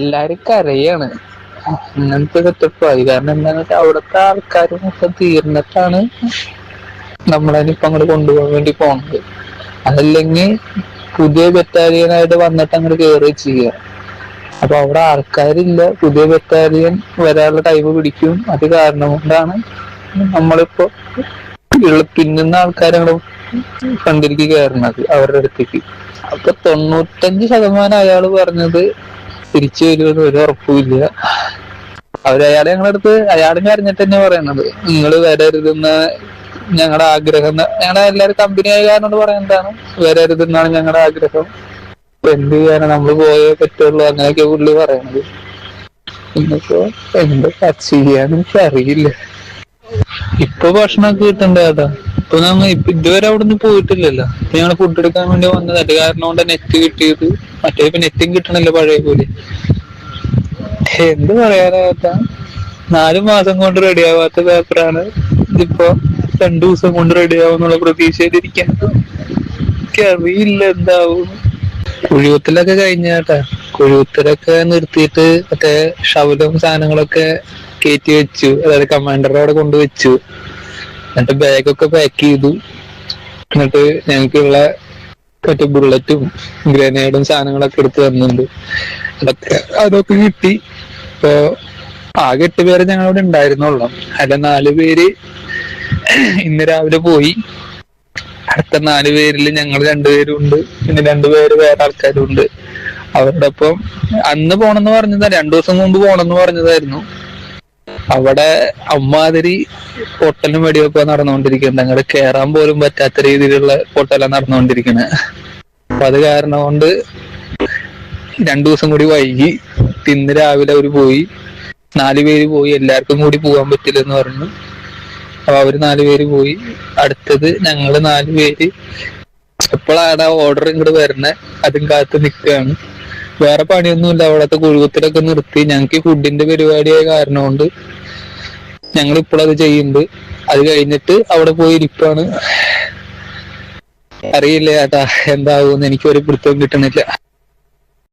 എല്ലാരും കരയാണ്. അങ്ങനത്തെ സെറ്റപ്പായി കാരണം എന്താന്ന് വെച്ചാൽ അവിടുത്തെ ആൾക്കാർ മൊത്തം തീർന്നിട്ടാണ് നമ്മളതിനിപ്പോ അങ്ങോട്ട് കൊണ്ടുപോകാൻ വേണ്ടി പോണത്. അതല്ലെങ്കിൽ പുതിയ ബറ്റാലിയനായിട്ട് വന്നിട്ട് അങ്ങോട്ട് കയറി ചെയ്യുക അപ്പൊ അവിടെ ആൾക്കാരില്ല. പുതിയ ബറ്റാലിയൻ വരാനുള്ള ടൈം പിടിക്കും. അത് കാരണം കൊണ്ടാണ് നമ്മളിപ്പോ പിന്നുന്ന ആൾക്കാരെ ഫ്രണ്ടിലേക്ക് കയറുന്നത് അവരുടെ അടുത്തേക്ക്. അപ്പൊ തൊണ്ണൂറ്റഞ്ച് ശതമാനം അയാൾ പറഞ്ഞത് തിരിച്ചു വരുമെന്ന് ഒരു ഉറപ്പുമില്ല. അവരയാളെ ഞങ്ങളുടെ അടുത്ത് അയാളും കരഞ്ഞിട്ട് തന്നെ പറയുന്നത് നിങ്ങൾ വരരുതെന്ന് ഞങ്ങളുടെ ആഗ്രഹം ഞങ്ങളെ എല്ലാവരും കമ്പനി ആയ കാരണം പറയുന്നതാണ് വരരുതെന്നാണ് ഞങ്ങളുടെ ആഗ്രഹം. എന്ത് ചെയ്യാനാ? നമ്മൾ പോയേ പറ്റുള്ളൂ. അങ്ങനെയൊക്കെ പുള്ളി പറയണത്. ഇന്നിപ്പോ എന്താ ചെയ്യാന്ന് എനിക്ക് അറിയില്ല ഇപ്പൊ ഭക്ഷണമൊക്കെ കിട്ടണ്ടേ ഏട്ടാ? ഇപ്പൊ നമ്മ ഇപ്പൊ ഇതുവരെ അവിടെ നിന്ന് പോയിട്ടില്ലല്ലോ ഞങ്ങൾ ഫുഡ് എടുക്കാൻ വേണ്ടി വന്നത്. അത് കാരണം കൊണ്ട് നെറ്റ് കിട്ടിയത്. മറ്റേ ഇപ്പൊ നെറ്റും കിട്ടണല്ലോ പഴയ പോലെ. എന്ത് പറയാനാവാത്ത? നാലു മാസം കൊണ്ട് റെഡി ആവാത്ത പേപ്പറാണ് ഇതിപ്പോ രണ്ടു ദിവസം കൊണ്ട് റെഡി ആവുന്നുള്ള പ്രതീക്ഷയിലിരിക്കുന്നത് എനിക്കറിയില്ല എന്താവും. കുഴിവത്തിലൊക്കെ കഴിഞ്ഞാട്ടാ. കുഴിവത്തിലൊക്കെ നിർത്തിയിട്ട് മറ്റേ ഷവലും സാധനങ്ങളൊക്കെ കയറ്റി വെച്ചു. അതായത് കമാൻഡറുടെ കൊണ്ടുവച്ചു എന്നിട്ട് ബാഗൊക്കെ പാക്ക് ചെയ്തു. എന്നിട്ട് ഞങ്ങൾക്കുള്ള മറ്റേ ബുള്ളറ്റും ഗ്രനേഡും സാധനങ്ങളൊക്കെ എടുത്ത് തന്നിട്ടുണ്ട്. അതൊക്കെ അതൊക്കെ കിട്ടി. ഇപ്പോ ആകെ എട്ട് പേര് ഞങ്ങളവിടെ ഉണ്ടായിരുന്നുള്ളൂ. അല്ല നാല് പേര് ഇന്ന് രാവിലെ പോയി. അടുത്ത നാല് പേരിൽ ഞങ്ങൾ രണ്ടുപേരും ഉണ്ട് പിന്നെ രണ്ടുപേര് വേറെ ആൾക്കാരും ഉണ്ട് അവരുടെ ഒപ്പം അന്ന് പോണെന്ന് പറഞ്ഞതാ രണ്ടു ദിവസം മുമ്പ് പോണെന്ന് പറഞ്ഞതായിരുന്നു. അവിടെ അമ്മാതിരി പൊട്ടലും വെടിവെപ്പ് നടന്നുകൊണ്ടിരിക്കുന്നത് അങ്ങോട്ട് കേറാൻ പോലും പറ്റാത്ത രീതിയിലുള്ള പൊട്ടലാണ് നടന്നുകൊണ്ടിരിക്കുന്നത് അപ്പൊ അത് കാരണം കൊണ്ട് രണ്ടു ദിവസം കൂടി വൈകി. ഇന്ന് രാവിലെ അവർ പോയി. നാല് പേര് പോയി. എല്ലാവർക്കും കൂടി പോകാൻ പറ്റില്ലെന്ന് പറഞ്ഞു. അപ്പൊ അവർ നാല് പേര് പോയി. അടുത്തത് ഞങ്ങൾ നാല് പേര്. എപ്പോഴാണ് ആ ഓർഡർ ഇങ്ങോട്ട് വരുന്നത് അതും കാത്ത് നിൽക്കുകയാണ് വേറെ പണിയൊന്നുമില്ല. അവിടത്തെ കുഴുകുത്തിലൊക്കെ നിർത്തി. ഞങ്ങൾക്ക് ഫുഡിന്റെ പരിപാടിയായ കാരണം കൊണ്ട് ഞങ്ങൾ ഇപ്പോഴത് ചെയ്യുന്നുണ്ട്. അത് കഴിഞ്ഞിട്ട് അവിടെ പോയി ഇരിപ്പാണ്. അറിയില്ല ചേട്ടാ എന്താകുമെന്ന് എനിക്ക് ഒരു പിടുത്തവും കിട്ടണില്ല.